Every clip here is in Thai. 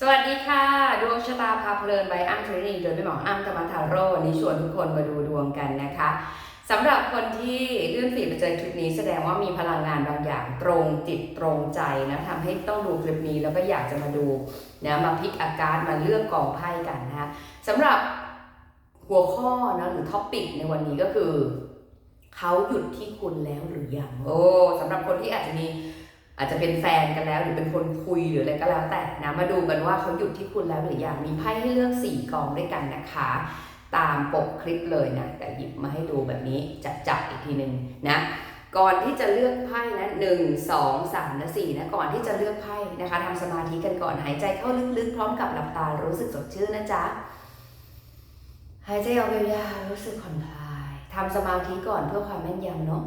สวัสดีค่ะ ดวงชะตาพาเพลินใบอ้ำเทรนิงโดยพี่หมออ้ำธรรมทาโร่วันนี้ชวนทุกคนมาดูดวงกันนะคะสำหรับคนที่เลื่อนฟีดมาเจอคลิปนี้แสดงว่ามีพลังงานบางอย่างตรงจิตตรงใจนะทำให้ต้องดูคลิปนี้แล้วก็อยากจะมาดูนะมาพลิกอาการมาเลือกกองไพ่กันนะคะสำหรับหัวข้อนะหรือท็อปิกในวันนี้ก็คือ เขาหยุดที่คุณแล้วหรือยังโอ้สำหรับคนที่อาจจะมี อาจจะเป็นแฟนกันแล้วหรือเป็นคนคุยหรืออะไรก็แล้วแต่นะมาดูกันว่าเขาหยุดที่คุณแล้วหรือยังมีไพ่ให้เลือกสี่กองด้วยกันนะคะ ตามปกคลิปเลยนะแต่หยิบมาให้ดูแบบนี้จับจับอีกทีหนึ่งนะก่อนที่จะเลือกไพ่นะหนึ่งสองสามและสี่นะก่อนที่จะเลือกไพ่นะคะทำสมาธิกันก่อนหายใจเข้าลึกๆ พร้อมกับหลับตารู้สึกสดชื่นนะจ๊ะหายใจออกยาวๆรู้สึกผ่อนคลายทำสมาธิก่อนเพื่อความแม่นยำเนาะ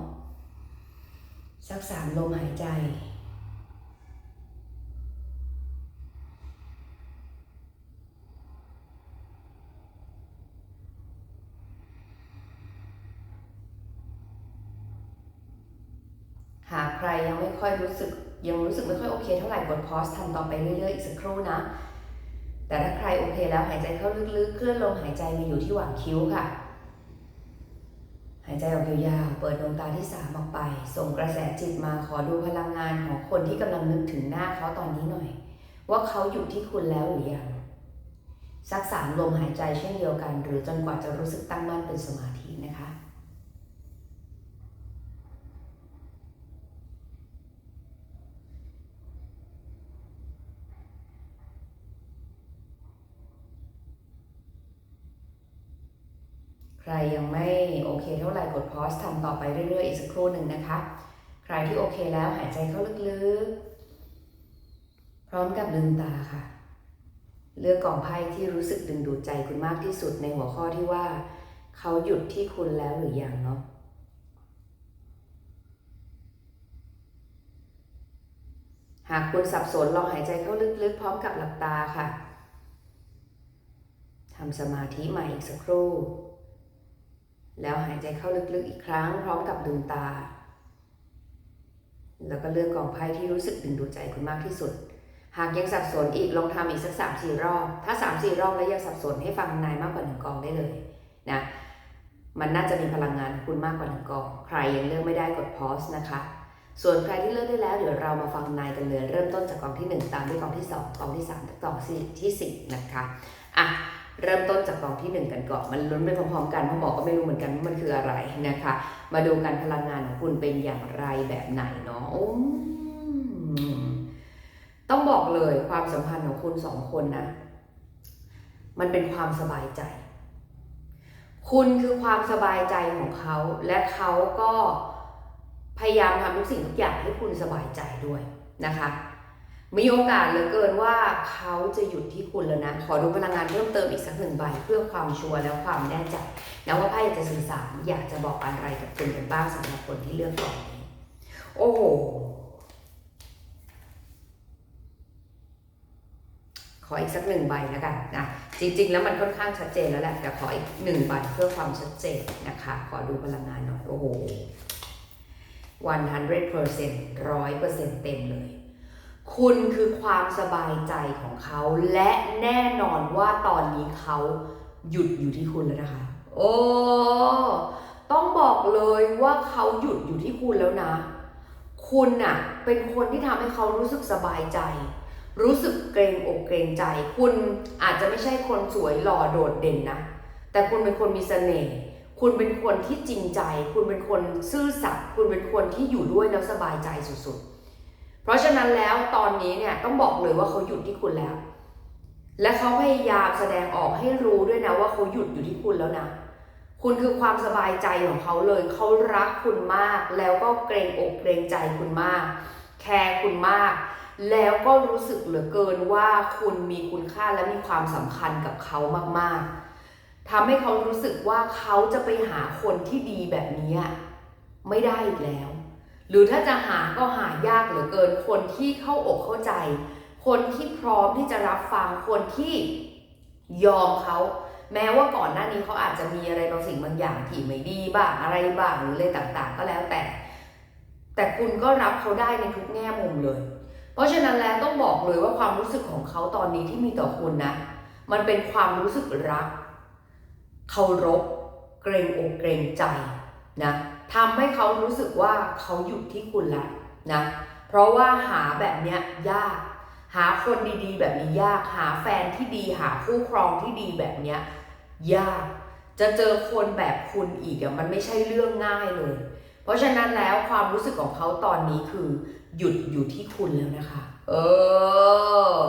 สักสามลมหายใจ หากใครยังไม่ค่อยรู้สึกยังรู้สึกไม่ค่อยโอเคเท่าไหร่กดพอสทำต่อไปเรื่อยๆ อีกสักครู่นะ แต่ถ้าใครโอเคแล้วหายใจเข้าลึกๆ เคลื่อนลมหายใจมาอยู่ที่หว่างคิ้วค่ะ หายใจออกยาวๆ เปิดดวงตาที่สามออกไป ส่งกระแสจิตมาขอดูพลังงานของคนที่กำลังนึกถึงหน้าเขาตอนนี้หน่อย ว่าเขาอยู่ที่คุณแล้วหรือยัง สักสามลมหายใจเช่นเดียวกัน หรือจนกว่าจะรู้สึกตั้งมั่นเป็นสมาธินะคะ ใครยังไม่โอเคเท่าไหร่กดพอสทำต่อไปเรื่อยๆอีกสักครู่หนึ่งนะคะ ใครที่โอเคแล้วหายใจเข้าลึกๆ พร้อมกับลืมตาค่ะ เลือกกล่องไพ่ที่รู้สึกดึงดูดใจคุณมากที่สุดในหัวข้อที่ว่า เขาหยุดที่คุณแล้วหรือยังเนาะหากคุณสับสนลองหายใจเข้าลึกๆ พร้อมกับหลับตาค่ะทำสมาธิใหม่อีกสักครู่ แล้วหายใจเข้าลึกๆอีกครั้งพร้อมกับลืมตา แล้วก็เลือกกองไพ่ที่รู้สึกดึงดูดใจคุณมากที่สุด หากยังสับสนอีกลองทำอีกสักสามสี่รอบ ถ้าสามสี่รอบแล้วยังสับสนให้ฟังนายมากกว่าหนึ่งกองได้เลยนะมันน่าจะมีพลังงานคุณมากกว่าหนึ่งกอง ใครยังเลือกไม่ได้กดพอยส์นะคะ ส่วนใครที่เลือกได้แล้วเดี๋ยวเรามาฟังนายกันเลยเริ่มต้นจากกองที่หนึ่งตามด้วยกองที่สองกองที่สามกองที่สี่นะคะอะ เริ่มต้นจากกองที่หนึ่งกันก่อน มันลุ้นไปพร้อมๆกันเพราะหมอก็ไม่รู้เหมือนกันว่ามันคืออะไรนะคะ มาดูกันพลังงานของคุณเป็นอย่างไรแบบไหนเนาะต้องบอกเลยความสัมพันธ์ของคุณสองคนนะ มันเป็นความสบายใจ คุณคือความสบายใจของเขา และเขาก็พยายามทำทุกสิ่งทุกอย่างให้คุณสบายใจด้วยนะคะ มีโอกาสเหลือเกินว่าเขาจะหยุดที่คุณแล้วนะ ขอดูพลังงานเพิ่มเติมอีกสักหนึ่งใบเพื่อความชัวร์และความแน่ใจนะว่าไพ่จะสื่อสารอยากจะบอกอะไรกับคุณกันบ้างสำหรับคนที่เลือกกล่องนี้ โอ้โห ขออีกสักหนึ่งใบแล้วกันนะ จริงๆ แล้วมันค่อนข้างชัดเจนแล้วแหละแต่ขออีกหนึ่งใบเพื่อความชัดเจนนะคะ ขอดูพลังงานหน่อย โอ้โห100%ร้อยเปอร์เซ็นต์เต็มเลย คุณคือความสบายใจของเขา และแน่นอนว่าตอนนี้เขาหยุดอยู่ที่คุณแล้วนะคะ โอ้ต้องบอกเลยว่าเขาหยุดอยู่ที่คุณแล้วนะ คุณน่ะเป็นคนที่ทำให้เขารู้สึกสบายใจ รู้สึกเกรงอกเกรงใจ คุณอาจจะไม่ใช่คนสวยหล่อโดดเด่นนะ แต่คุณเป็นคนมีเสน่ห์คุณเป็นคนที่จริงใจ คุณเป็นคนซื่อสัตย์คุณเป็นคนที่อยู่ด้วยแล้วสบายใจสุดๆ เพราะฉะนั้นแล้วตอนนี้เนี่ยต้องบอกเลยว่าเขาหยุดที่คุณแล้ว และเขาพยายามแสดงออกให้รู้ด้วยนะว่าเขาหยุดอยู่ที่คุณแล้วนะ คุณคือความสบายใจของเขาเลย เขารักคุณมาก แล้วก็เกรงอกเกรงใจคุณมาก แคร์คุณมาก แล้วก็รู้สึกเหลือเกินว่าคุณมีคุณค่าและมีความสำคัญกับเขามากๆทำให้เขารู้สึกว่าเขาจะไปหาคนที่ดีแบบนี้ไม่ได้อีกแล้ว หรือถ้าจะหาก็หายากเหลือเกิน คนที่เข้าอกเข้าใจ คนที่พร้อมที่จะรับฟัง คนที่ยอมเขาแม้ว่าก่อนหน้านี้เขาอาจจะมีอะไรบางสิ่งบางอย่างที่ไม่ดีบ้างอะไรบ้างหรืออะไรต่างๆ ก็แล้วแต่ แต่คุณก็รับเขาได้ในทุกแง่มุมเลย เพราะฉะนั้นแล้วต้องบอกเลยว่าความรู้สึกของเขาตอนนี้ที่มีต่อคุณนะ มันเป็นความรู้สึกรักเคารพเกรงอกเกรงใจนะ ทำให้เขารู้สึกว่าเขาหยุดที่คุณละนะ เพราะว่าหาแบบเนี้ยยาก หาคนดีๆ แบบนี้ยาก หาแฟนที่ดีหาคู่ครองที่ดีแบบเนี้ยยาก จะเจอคนแบบคุณอีกอะมันไม่ใช่เรื่องง่ายเลย เพราะฉะนั้นแล้วความรู้สึกของเขาตอนนี้คือ หยุดอยู่ที่คุณแล้วนะคะ เออ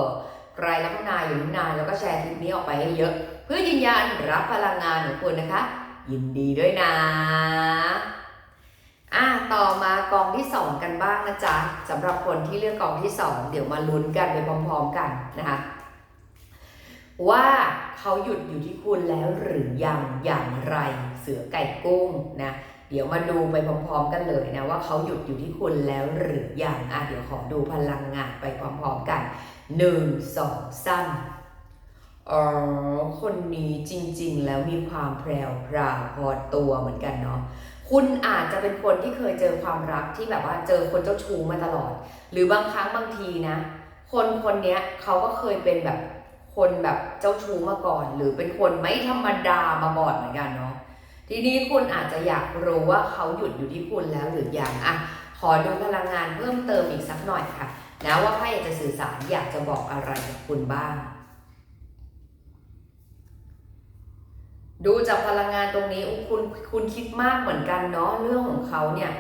ใครรักนายอยู่นานแล้วก็แชร์คลิปนี้ออกไปให้เยอะ เพื่อยืนยันรับพลังงานของคุณนะคะ ยินดีด้วยนะ อะต่อมากองที่ 2 กันบ้างนะจ๊ะสำหรับคนที่เลือกกองที่ 2 เดี๋ยวมาลุ้นกันไปพร้อมๆกันนะคะว่าเขาหยุดอยู่ที่คุณแล้วหรือยังอย่างไรเสือไก่กุ้งนะเดี๋ยวมาดูไปพร้อมๆกันเลยนะว่าเขาหยุดอยู่ที่คุณแล้วหรือยังอะเดี๋ยวขอดูพลังงานไปพร้อมๆกันหนึ่งสองสามอ๋อคนนี้จริงๆ แล้วมีความแพรวพราวพอตัวเหมือนกันเนาะ คุณอาจจะเป็นคนที่เคยเจอความรักที่แบบว่าเจอคนเจ้าชู้มาตลอด หรือบางครั้งบางทีนะ คนคนเนี้ยเขาก็เคยเป็นแบบคนแบบเจ้าชู้มาก่อน หรือเป็นคนไม่ธรรมดามาก่อนเหมือนกันเนาะทีนี้คุณอาจจะอยากรู้ว่าเขาหยุดอยู่ที่คุณแล้วหรือยังอะขอดูพลังงานเพิ่มเติมอีกสักหน่อยค่ะนะว่าไพ่อยากจะสื่อสารอยากจะบอกอะไรกับคุณบ้าง ดูจากพลังงานตรงนี้อุ๊ยคุณคุณคิดมากเหมือนกันเนาะเรื่องของเขาเนี่ย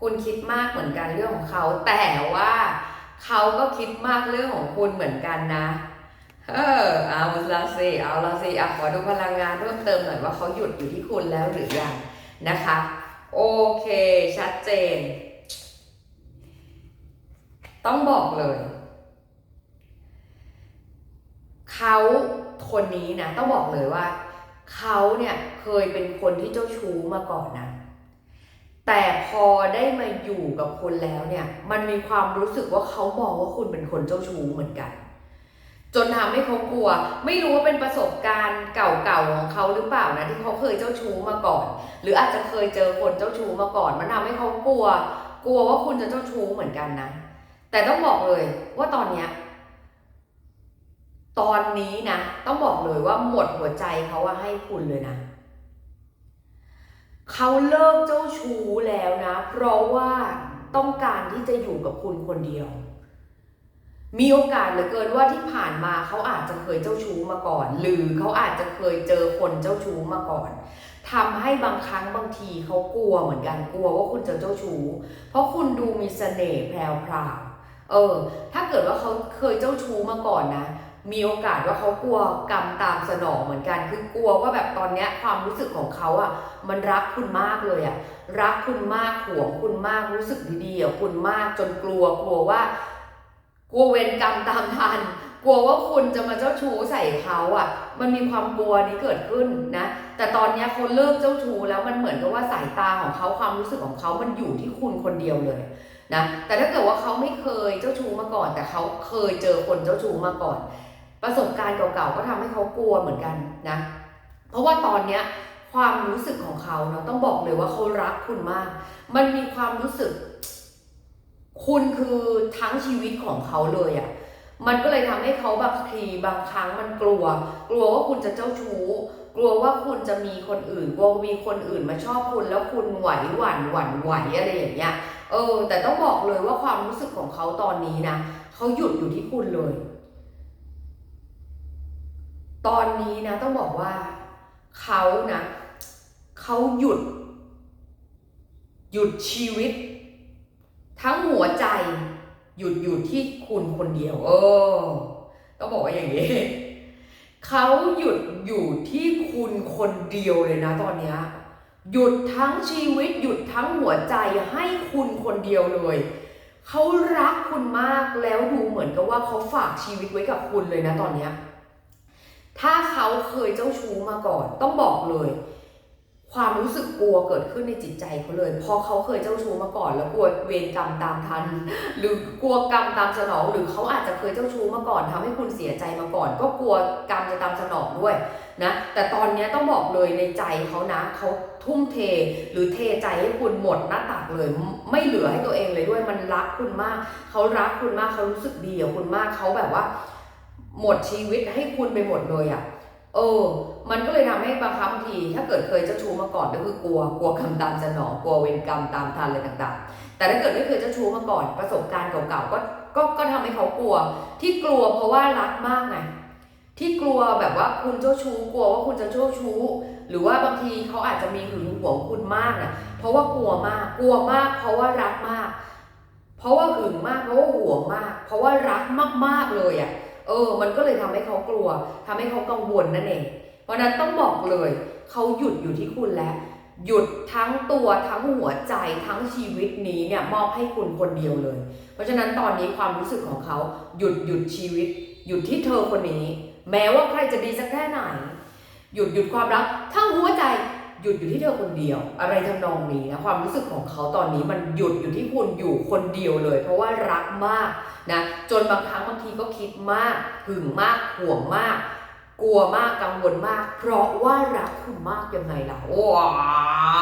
คุณคิดมากเหมือนกันเรื่องของเขาแต่ว่าเขาก็คิดมากเรื่องของคุณเหมือนกันนะ เออเอาละสิเอาละสิอะขอดูพลังงานเพิ่มเติมหน่อยว่าเขาหยุดอยู่ที่คุณแล้วหรือยังนะคะ โอเค ชัดเจน ต้องบอกเลย เขาคนนี้นะ ต้องบอกเลยว่า เขาเนี่ยเคยเป็นคนที่เจ้าชู้มาก่อนนะแต่พอได้มาอยู่กับคุณแล้วเนี่ย มันมีความรู้สึกว่าเขามองว่าคุณเป็นคนเจ้าชู้เหมือนกัน จนทำให้เขากลัว ไม่รู้ว่าเป็นประสบการณ์เก่าๆของเขาหรือเปล่านะที่เขาเคยเจ้าชู้มาก่อน หรืออาจจะเคยเจอคนเจ้าชู้มาก่อน มันทำให้เขากลัว กลัวว่าคุณจะเจ้าชู้เหมือนกันนะ แต่ต้องบอกเลยว่าตอนเนี้ย ตอนนี้นะ ต้องบอกเลยว่าหมดหัวใจเขาว่าให้คุณเลยนะเขาเลิกเจ้าชู้แล้วนะ เพราะว่าต้องการที่จะอยู่กับคุณคนเดียว มีโอกาสเหลือเกินว่าที่ผ่านมาเขาอาจจะเคยเจ้าชู้มาก่อน หรือเขาอาจจะเคยเจอคนเจ้าชู้มาก่อนทำให้บางครั้งบางทีเขากลัวเหมือนกันกลัวว่าคุณจะเจ้าชู้ เพราะคุณดูมีเสน่ห์แพรวพราวเออ ถ้าเกิดว่าเขาเคยเจ้าชู้มาก่อนนะ มีโอกาสว่าเขากลัวกรรมตามสนองเหมือนกัน คือกลัวว่าแบบตอนเนี้ยความรู้สึกของเขาอะ่ะ มันรักคุณมากเลยอะ่ะ รักคุณมากห่วงคุณมากรู้สึกดีๆกับคุณมากจนกลัวกลัวว่า กลัวเวรกรรมตามทัน กลัวว่าคุณจะมาเจ้าชู้ใส่เขาอะ่ะ มันมีความกลัวนี้เกิดขึ้นนะ แต่ตอนเนี้ยเขาเลิกเจ้าชู้แล้วมันเหมือนกับว่าสายตาของเขาความรู้สึกของเขามันอยู่ที่คุณคนเดียวเลยนะ แต่ถ้าเกิดว่าเขาไม่เคยเจ้าชู้มาก่อน แต่เขาเคยเจอคนเจ้าชู้มาก่อน ประสบการณ์เก่าๆก็ทำให้เขากลัวเหมือนกันนะ เพราะว่าตอนเนี้ยความรู้สึกของเขาเนาะต้องบอกเลยว่าเขารักคุณมาก มันมีความรู้สึก คุณคือทั้งชีวิตของเขาเลยอะ่ะมันก็เลยทำให้เขาบางทีบางครั้งมันกลัว กลัวว่าคุณจะเจ้าชู้ กลัวว่าคุณจะมีคนอื่นกลัวมีคนอื่นมาชอบคุณแล้วคุณไหวหวั่นหวั่นไหวอะไรอย่างเงี้ยเออ แต่ต้องบอกเลยว่าความรู้สึกของเขาตอนนี้นะเขาหยุดอยู่ที่คุณเลย ตอนนี้นะต้องบอกว่าเขานะเขาหยุด หยุดชีวิต ทั้งหัวใจ หยุดอยู่ที่คุณคนเดียว เออต้องบอกว่าอย่างนี้เขาหยุดอยู่ที่คุณคนเดียวเลยนะตอนนี้หยุดทั้งชีวิต หยุดทั้งหัวใจให้คุณคนเดียวเลยเขารักคุณมากแล้วดูเหมือนกับว่าเขาฝากชีวิตไว้กับคุณเลยนะตอนเนี้ย ถ้าเขาเคยเจ้าชู้มาก่อน ต้องบอกเลย ความรู้สึกกลัวเกิดขึ้นในจิตใจเขาเลยพราะเขาเคยเจ้าชู้มาก่อน แล้วกลัวเวรกรรมตามทัน หรือกลัวกรรมตามสนอง หรือเขาอาจจะเคยเจ้าชู้มาก่อนทำให้คุณเสียใจมาก่อน ก็กลัวกรรมจะตามสนองด้วยนะแต่ตอนนี้ต้องบอกเลยในใจเขานะเขาทุ่มเทหรือเทใจให้คุณหมดหน้าตักเลย ไม่เหลือให้ตัวเองเลยด้วยมันรักคุณมาก เขารักคุณมากเขารู้สึกดีกับคุณมากเขาแบบว่า หมดชีวิตให้คุณไปหมดเลยอะ่ะเออ มันก็เลยทำให้บางครั้งบางที ถ้าเกิดเคยเจ้าชู้มาก่อนก็คือกลัว กลัวกรรมตามสนองกลัวเวรกรรมตามทันอะไรต่างๆ แต่ถ้าเกิดไม่เคยเจ้าชู้มาก่อน ประสบการณ์เก่าๆก็ก็ก็ทำให้เขากลัว ที่กลัวเพราะว่ารักมากไงที่กลัวแบบว่าคุณเจ้าชู้กลัวว่าคุณจะเจ้าชู้ หรือว่าบางทีเขาอาจจะมีหึงหวงคุณมากนะเพราะว่ากลัวมาก กลัวมาก เพราะว่ารักมาก เพราะว่าหึงมาก เพราะว่าหวงมาก เพราะว่ารักมากๆเลยอะ เออ มันก็เลยทำให้เขากลัวทำให้เขากังวลนั่นเอง เพราะฉะนั้นต้องบอกเลย เขาหยุดอยู่ที่คุณแล้ว หยุดทั้งตัวทั้งหัวใจทั้งชีวิตนี้เนี่ยมอบให้คุณคนเดียวเลย เพราะฉะนั้นตอนนี้ความรู้สึกของเขาหยุดหยุดชีวิต หยุดที่เธอคนนี้ แม้ว่าใครจะดีสักแค่ไหน หยุดหยุดความรักทั้งหัวใจ หยุดอยู่ที่เธอคนเดียว อะไรทำนองนี้นะความรู้สึกของเขาตอนนี้มันหยุดอยู่ที่คุณอยู่คนเดียวเลย เพราะว่ารักมากนะจนบางครั้งบางทีก็คิดมากหึงมากห่วงมาก กลัวมากกังวลมาก เพราะว่ารักคุณมากยังไงล่ะว้า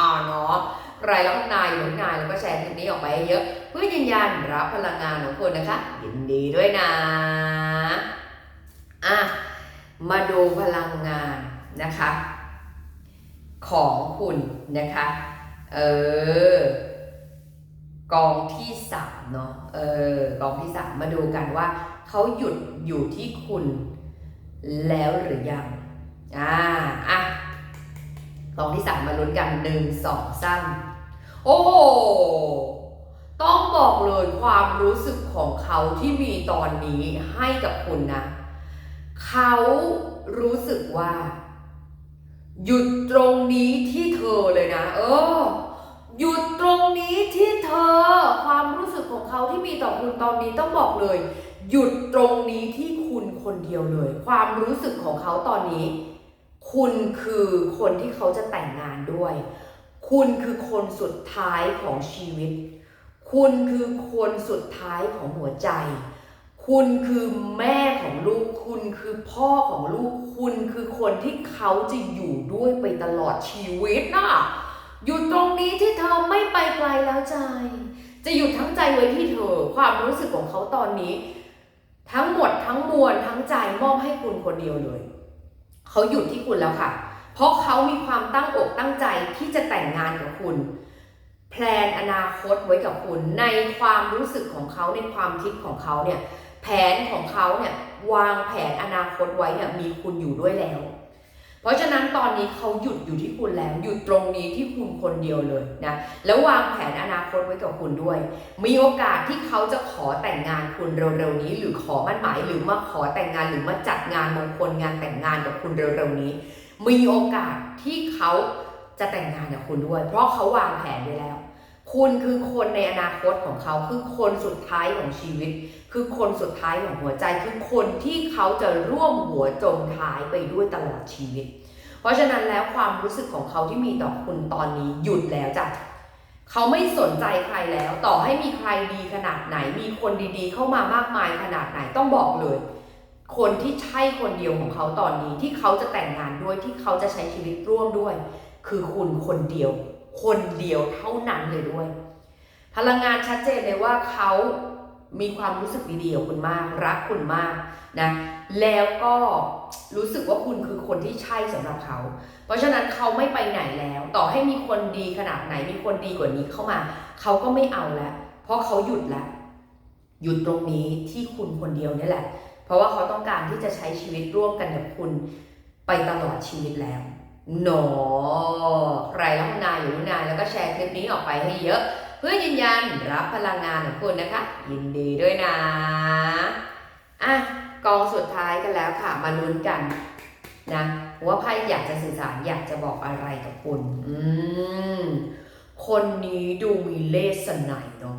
วเนาะใครแล้วข้างในอยู่ข้างในแล้วก็แชร์คลิปนี้ออกไปให้เยอะ เพื่อยืนยันรับพลังงานของคุณนะคะยินดีด้วยนะอะมาดูพลังงานนะคะ ของคุณนะคะ เออกองที่สามเนาะ เออกองที่สามมาดูกันว่าเขาหยุดอยู่ที่คุณแล้วหรือยัง อ่า อะกองที่สามมาลุ้นกันหนึ่งสองสามโอ้โหต้องบอกเลยความรู้สึกของเขาที่มีตอนนี้ให้กับคุณนะ เขารู้สึกว่า หยุดตรงนี้ที่เธอเลยนะ เออ หยุดตรงนี้ที่เธอ ความรู้สึกของเขาที่มีต่อคุณตอนนี้ต้องบอกเลย หยุดตรงนี้ที่คุณคนเดียวเลย ความรู้สึกของเขาตอนนี้ คุณคือคนที่เขาจะแต่งงานด้วย คุณคือคนสุดท้ายของชีวิต คุณคือคนสุดท้ายของหัวใจ คุณคือแม่ของลูก คุณคือพ่อของลูก คุณคือคนที่เขาจะอยู่ด้วยไปตลอดชีวิตนะหยุดตรงนี้ที่เธอไม่ไปไกลแล้วใจ จะหยุดทั้งใจไว้ที่เธอ ความรู้สึกของเขาตอนนี้ ทั้งหมดทั้งมวลทั้งใจมอบให้คุณคนเดียวเลย เขาหยุดที่คุณแล้วค่ะ เพราะเขามีความตั้งอกตั้งใจที่จะแต่งงานกับคุณแพลนอนาคตไว้กับคุณในความรู้สึกของเขาในความคิดของเขาเนี่ย ผนของเขาเนี่ยวางแผนอนาคตไว้เนี่ยมีคุณอยู่ด้วยแล้ว เพราะฉะนั้นตอนนี้เขาหยุดอยู่ที่คุณแล้วหยุดตรงนี้ที่คุณคนเดียวเลยนะแล้ววางแผนอนาคตไว้กับคุณด้วย มีโอกาสที่เขาจะขอแต่งงานคุณเร็วๆนี้ หรือขอมั่นหมายหรือมาขอแต่งงานหรือมาจัดงานมงคลงานแต่งงานกับคุณเร็วๆนี้ มีโอกาสที่เขาจะแต่งงานกับคุณด้วย เพราะเขาวางแผนไว้แล้ว คุณคือคนในอนาคตของเขาคือคนสุดท้ายของชีวิต คือคนสุดท้ายของหัวใจคือคนที่เขาจะร่วมหัวจมท้ายไปด้วยตลอดชีวิต เพราะฉะนั้นแล้วความรู้สึกของเขาที่มีต่อคุณตอนนี้หยุดแล้วจ้ะเขาไม่สนใจใครแล้ว ต่อให้มีใครดีขนาดไหน มีคนดีๆ เข้ามามากมายขนาดไหนต้องบอกเลย คนที่ใช่คนเดียวของเขาตอนนี้ที่เขาจะแต่งงานด้วยที่เขาจะใช้ชีวิตร่วมด้วย คือคุณคนเดียว คนเดียวเท่านั้นเลยด้วย พลังงานชัดเจนเลยว่าเขา มีความรู้สึกดีๆกับคุณมาก รักคุณมากนะแล้วก็รู้สึกว่าคุณคือคนที่ใช่สำหรับเขา เพราะฉะนั้นเขาไม่ไปไหนแล้ว ต่อให้มีคนดีขนาดไหนมีคนดีกว่านี้เข้ามา เขาก็ไม่เอาแล้ว เพราะเขาหยุดแล้วหยุดตรงนี้ที่คุณคนเดียวนี่แหละ เพราะว่าเขาต้องการที่จะใช้ชีวิตร่วมกันกับคุณไปตลอดชีวิตแล้วหนอใครรับนายอยู่นายแล้วก็แชร์คลิปนี้ออกไปให้เยอะ เพื่อยืนยันรับพลังงานของคุณนะคะ ยินดีด้วยนะอะกองสุดท้ายกันแล้วค่ะ มาลุ้นกันนะว่าไพ่อยากจะสื่อสารอยากจะบอกอะไรกับคุณอืมคนนี้ดูมีเลสไนเนาะ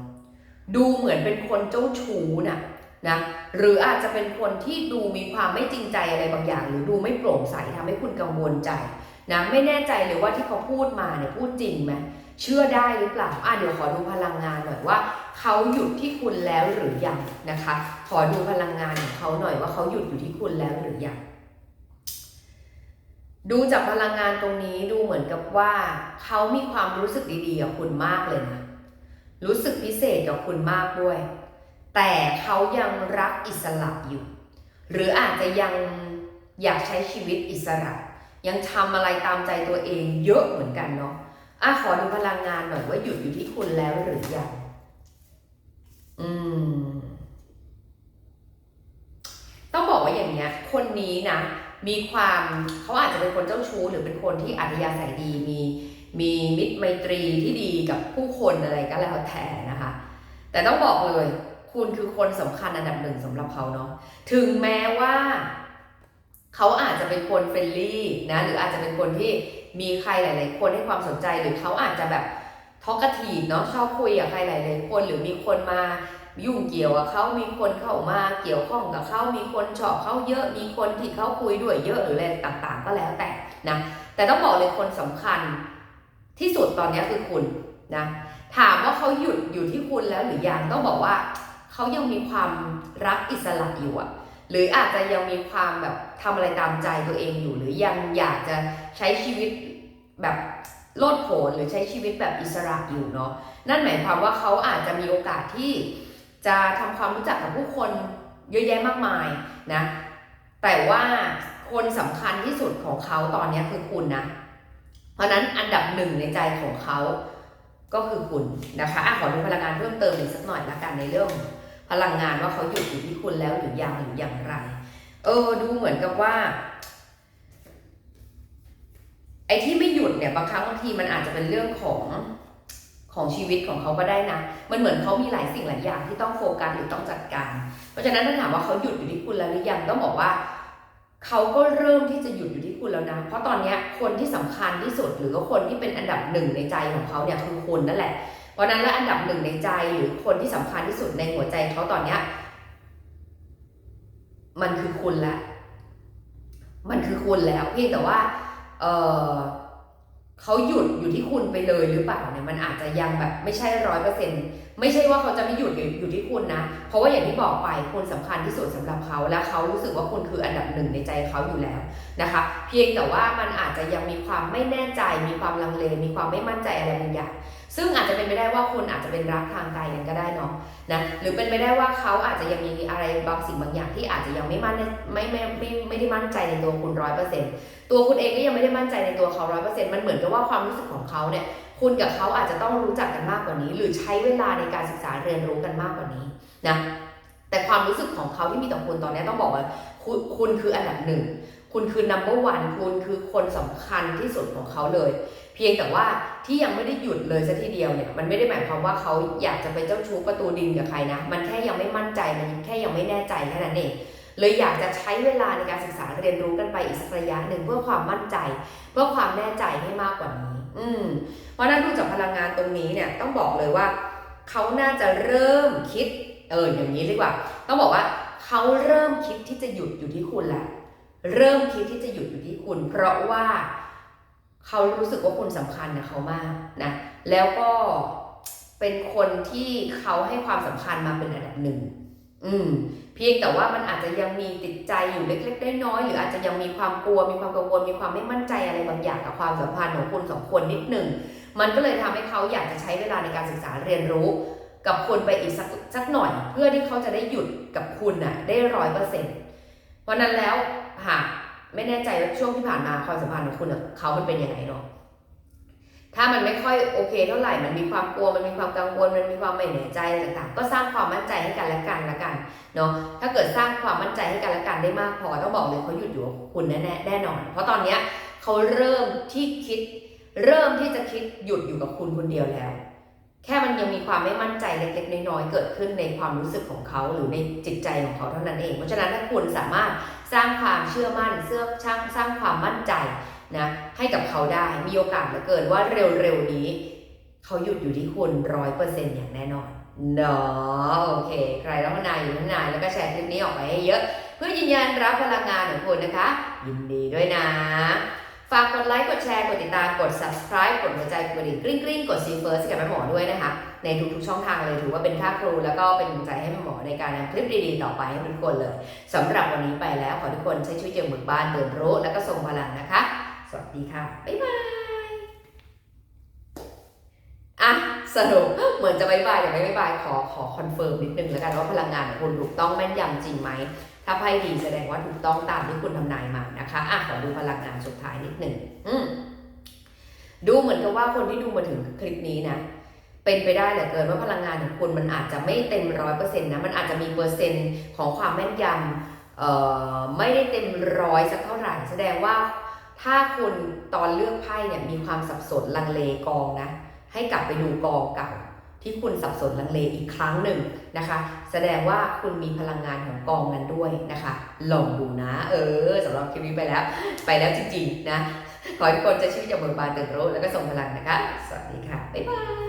ดูเหมือนเป็นคนเจ้าชู้น่ะนะหรืออาจจะเป็นคนที่ดูมีความไม่จริงใจอะไรบางอย่าง หรือดูไม่โปร่งใสทำให้คุณกังวลใจนะไม่แน่ใจเลยว่าที่เขาพูดมาเนี่ยพูดจริงไหม เชื่อได้หรือเปล่าอะเดี๋ยวขอดูพลังงานหน่อยว่าเขาหยุดที่คุณแล้วหรือยังนะคะ ขอดูพลังงานของเขาหน่อยว่าเขาหยุดอยู่ที่คุณแล้วหรือยังดูจากพลังงานตรงนี้ดูเหมือนกับว่าเขามีความรู้สึกดีๆกับคุณมากเลยนะรู้สึกพิเศษกับคุณมากด้วย แต่เขายังรักอิสระอยู่ หรืออาจจะยังอยากใช้ชีวิตอิสระ ยังทำอะไรตามใจตัวเองเยอะเหมือนกันเนาะ อะขอดูพลังงานหน่อยว่าหยุดอยู่ที่คุณแล้วหรือยัง อืม ต้องบอกว่าอย่างเนี้ย คนนี้นะมีความเขาอาจจะเป็นคนเจ้าชู้หรือเป็นคนที่อัธยาศัยดีมีมีมิตรไมตรีที่ดีกับผู้คนอะไรก็แล้วแต่นะคะ แต่ต้องบอกเลย คุณคือคนสำคัญอันดับหนึ่งสำหรับเขาเนาะถึงแม้ว่า เขาอาจจะเป็นคนเฟรนลี่นะหรืออาจจะเป็นคนที่มีใครหลาย ๆ คนให้ความสนใจหรือเขาอาจจะแบบทอกะทีเนาะชอบคุยกับใครหลาย ๆ คนหรือมีคนมายุ่งเกี่ยวกับเขามีคนเข้ามาเกี่ยวข้องกับเขามีคนชอบเขาเยอะมีคนที่เขาคุยด้วยเยอะหรืออะไรต่างๆ ก็แล้วแต่นะแต่ต้องบอกเลยคนสำคัญที่สุดตอนนี้คือคุณนะถามว่าเขาหยุดอยู่ที่คุณแล้วหรือยังต้องบอกว่าเขายังมีความรักอิสระอยู่อะหรืออาจจะยังมีความแบบ ทำอะไรตามใจตัวเองอยู่ หรือยังอยากจะใช้ชีวิตแบบโลดโผนหรือใช้ชีวิตแบบอิสระอยู่เนาะนั่นหมายความว่าเขาอาจจะมีโอกาสที่จะทำความรู้จักกับผู้คนเยอะแยะมากมายนะแต่ว่าคนสำคัญที่สุดของเขาตอนนี้คือคุณนะเพราะนั้นอันดับหนึ่งในใจของเขาก็คือคุณนะคะอะขอดูพลังงานเพิ่มเติมอีกสักหน่อยละกันในเรื่อง พลังงานว่าเขาหยุดอยู่ที่คุณแล้วหรือยังหรืออย่างไร เออดูเหมือนกับว่า ไอ้ที่ไม่หยุดเนี่ยบางครั้งบางทีมันอาจจะเป็นเรื่องของของชีวิตของเขาก็ได้นะ มันเหมือนเขามีหลายสิ่งหลายอย่างที่ต้องโฟกัสหรือต้องจัดการ เพราะฉะนั้นถ้าถามว่าเขาหยุดอยู่ที่คุณแล้วหรือยังต้องบอกว่าเขาก็เริ่มที่จะหยุดอยู่ที่คุณแล้วนะ เพราะตอนนี้คนที่สำคัญที่สุดหรือก็คนที่เป็นอันดับหนึ่งในใจของเขาเนี่ยคือคุณนั่นแหละ เพราะนั้นแล้วอันดับหนึ่งในใจหรือคนที่สำคัญที่สุดในหัวใจเขาตอนเนี้ย มันคือคุณละมันคือคุณแล้ว เพียงแต่ว่า เออเขาหยุดอยู่ที่คุณไปเลยหรือเปล่าเนี่ยมันอาจจะยังแบบไม่ใช่ร้อยเปอร์เซ็นไม่ใช่ว่าเขาจะไม่หยุดอยู่ที่คุณนะ เพราะว่าอย่างที่บอกไปคุณสำคัญที่สุดสำหรับเขา และเขารู้สึกว่าคุณคืออันดับหนึ่งในใจเขาอยู่แล้วนะคะ เพียงแต่ว่ามันอาจจะยังมีความไม่แน่ใจ มีความลังเล มีความไม่มั่นใจอะไรบางอย่าง ซึ่งอาจจะเป็นไปได้ว่าคุณอาจจะเป็นรักทางไกลกันก็ได้เนาะนะหรือเป็นไปได้ว่าเขาอาจจะยังมีอะไรบางสิ่งบางอย่างที่อาจจะยังไม่มั่นไม่ไม่ไม่ไม่ได้มั่นใจในตัวคุณร้อยเปอร์เซ็นต์ตัวคุณเองก็ยังไม่ได้มั่นใจในตัวเขาร้อยเปอร์เซ็นต์มันเหมือนกับว่าความรู้สึกของเขาเนี่ยคุณกับเขาอาจจะต้องรู้จักกันมากกว่านี้ หรือใช้เวลาในการศึกษาเรียนรู้กันมากกว่านี้นะแต่ความรู้สึกของเขาที่มีต่อคุณตอนนี้ต้องบอกว่าคุณคุณคืออันดับหนึ่งคุณคือ number one คุณคือคนสำคัญที่สุดของเขาเลย พียงแต่ว่าที่ยังไม่ได้หยุดเลยสัทีเดียวเนี่ยมันไม่ได้หมายความว่าเขาอยากจะไปเจ้าชู้ประตูดินกับใครนะ มันแค่ยังไม่มั่นใจมันแค่ยังไม่แน่ใจแค่นั้นเองเลยอยากจะใช้เวลาในการศึกษาเรียนรู้กันไปอีกสักระยะหนึ่งเพื่อความมั่นใจ เพื่อความแน่ใจให้มากกว่านี้ อืมเพราะนั้นดูจากพลังงานตรงนี้เนี่ยต้องบอกเลยว่าเขาน่าจะเริ่มคิดเอออย่างนี้ดีกว่า ต้องบอกว่าเขาเริ่มคิดที่จะหยุดอยู่ที่คุณแหละเริ่มคิดที่จะหยุดอยู่ที่คุณ เพราะว่า เขารู้สึกว่าคุณสำคัญกับเขามากนะแล้วก็เป็นคนที่เขาให้ความสำคัญมาเป็นอันดับหนึ่งอืมเพียงแต่ว่ามันอาจจะยังมีติดใจอยู่เล็กๆน้อยๆหรืออาจจะยังมีความกลัว มีความกังวลมีความไม่มั่นใจอะไรบางอย่างกับความสัมพันธ์ของคุณสองคนนิดหนึ่งมันก็เลยทำให้เขาอยากจะใช้เวลาในการศึกษาเรียนรู้ กับคุณไปอีกสักสักหน่อย เพื่อที่เขาจะได้หยุดกับคุณน่ะได้ร้อยเปอร์เซ็นต์เพราะนั้นแล้วหาก ไม่แน่ใจว่าช่วงที่ผ่านมาความสัมพันธ์ของคุณกับเขามันเป็นยังไงเนาะถ้ามันไม่ค่อยโอเคเท่าไหร่ มันมีความกลัว มันมีความกังวล มันมีความไม่แน่ใจต่างๆ ก็สร้างความมั่นใจให้กันและกันละกันเนาะ ถ้าเกิดสร้างความมั่นใจให้กันและกันได้มากพอต้องบอกเลยเขาหยุดอยู่กับคุณแน่ๆแน่นอน เพราะตอนเนี้ยเขาเริ่มที่คิด เริ่มที่จะคิดหยุดอยู่กับคุณคนเดียวแล้ว แค่มันยังมีความไม่มั่นใจเล็กๆน้อยๆเกิดขึ้นในความรู้สึกของเขาหรือในจิตใจของเขาเท่านั้นเอง เพราะฉะนั้นถ้าคุณสามารถสร้างความเชื่อมั่นเสื้อช่างสร้างความมั่นใจนะให้กับเขาได้มีโอกาสเหลือเกินว่าเร็วๆนี้ เขาหยุดอยู่ที่คุณร้อยเปอร์เซ็นต์อย่างแน่นอนเนาะโอเค ใครรับพนายอยู่ข้างในแล้วก็แชร์คลิปนี้ออกไปให้เยอะ เพื่อยืนยันรับพลังงานของคุณนะคะ ยินดีด้วยนะ ฝากกดไลค์ กดแชร์ กดติดตาม กด subscribe กดหัวใจ กดกระดิ่งกริ๊งกริ๊งกด see first ให้กับแม่หมอด้วยนะคะ ในทุกๆช่องทางเลยถือว่าเป็นค่าครู แล้วก็เป็นกำลังใจให้แม่หมอในการนำคลิปดีๆ ต่อไปให้ทุกคนเลยสำหรับวันนี้ไปแล้วขอทุกคนใช้ชีวิตอย่างเบิกบานเตื่นรู้ แล้วก็ทรงพลังนะคะ สวัสดีค่ะ บ๊ายบายอะสรุปเหมือนจะบายบายแต่ไม่บายบายขอขอคอนเฟิร์มนิดนึงแล้วกันว่าพลังงานของคุณถูกต้องแม่นยำจริงไหม ถ้าไพ่ดีแสดงว่าถูกต้องตามที่คุณทำนายมานะคะอะขอดูพลังงานสุดท้ายนิดหนึ่งดูเหมือนกับว่าคนที่ดูมาถึงคลิปนี้นะเป็นไปได้เหลือเกินว่าพลังงานของคุณมันอาจจะไม่เต็มร้อยเปอร์เซ็นต์นะมันอาจจะมีเปอร์เซ็นต์ของความแม่นยำไม่ได้เต็มร้อยสักเท่าไหร่ แสดงว่าถ้าคุณตอนเลือกไพ่เนี่ยมีความสับสนลังเลกองนะให้กลับไปดูกองเก่า ที่คุณสับสนลังเลอีกครั้งหนึ่งนะคะ แสดงว่าคุณมีพลังงานของกองนั้นด้วยนะคะ ลองดูนะ เออสำหรับคลิปนี้ไปแล้ว ไปแล้วจริงๆนะ ขอให้ทุกคนจะชีวิตอย่างเบิกบานเติมรู้แล้วก็ส่งพลังนะคะ สวัสดีค่ะ บ๊ายบาย